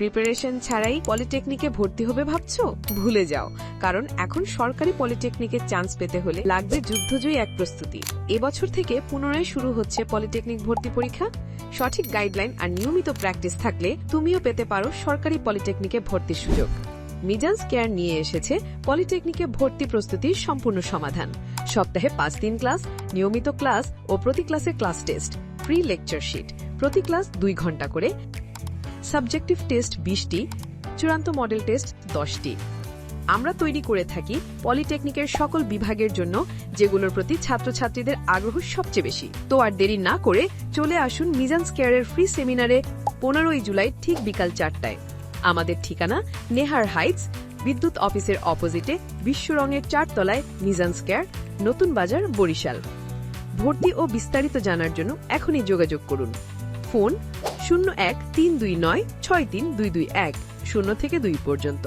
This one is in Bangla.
প্রিপারেশন ছাড়াই পলিটেকনিকে ভর্তি হবে ভাবছ? ভুলে যাও। কারণ এখন সরকারি পলিটেকনিকে চান্স পেতে হলে লাগবে যুদ্ধজয়ী এক প্রস্তুতি। এবছর থেকে পুনরায় শুরু হচ্ছে পলিটেকনিক ভর্তি পরীক্ষা। সঠিক গাইডলাইন আর নিয়মিত প্র্যাকটিস থাকলে তুমিও পেতে পারো সরকারি পলিটেকনিকে ভর্তির সুযোগ। মিজান্স কেয়ার নিয়ে এসেছে পলিটেকনিকে ভর্তি প্রস্তুতির সম্পূর্ণ সমাধান। সপ্তাহে পাঁচ দিন ক্লাস নিয়মিত ক্লাস ও প্রতি ক্লাসে class test free lecture sheet প্রতি ক্লাস দুই ঘণ্টা করে। সাবজেক্টিভ টেস্ট বিশটি, চূড়ান্ত মডেল টেস্ট দশটি। আমরা তৈরি করে থাকি পলিটেকনিকের সকল বিভাগের জন্য, যেগুলোর প্রতি ছাত্রছাত্রীদের আগ্রহ সবচেয়ে বেশি। তো আর দেরি না করে চলে আসুন মিজান স্কেয়ারের ফ্রি সেমিনারে পনেরোই জুলাই ঠিক বিকাল চারটায়। আমাদের ঠিকানা নেহার হাইটস, বিদ্যুৎ অফিসের অপোজিটে বিশ্বরঙের চারতলায় মিজান স্কেয়ার, নতুন বাজার বরিশাল। ভর্তি ও বিস্তারিত জানার জন্য এখনই যোগাযোগ করুন। ফোন শূন্য এক তিন দুই নয় ছয় তিন দুই দুই এক শূন্য থেকে দুই পর্যন্ত।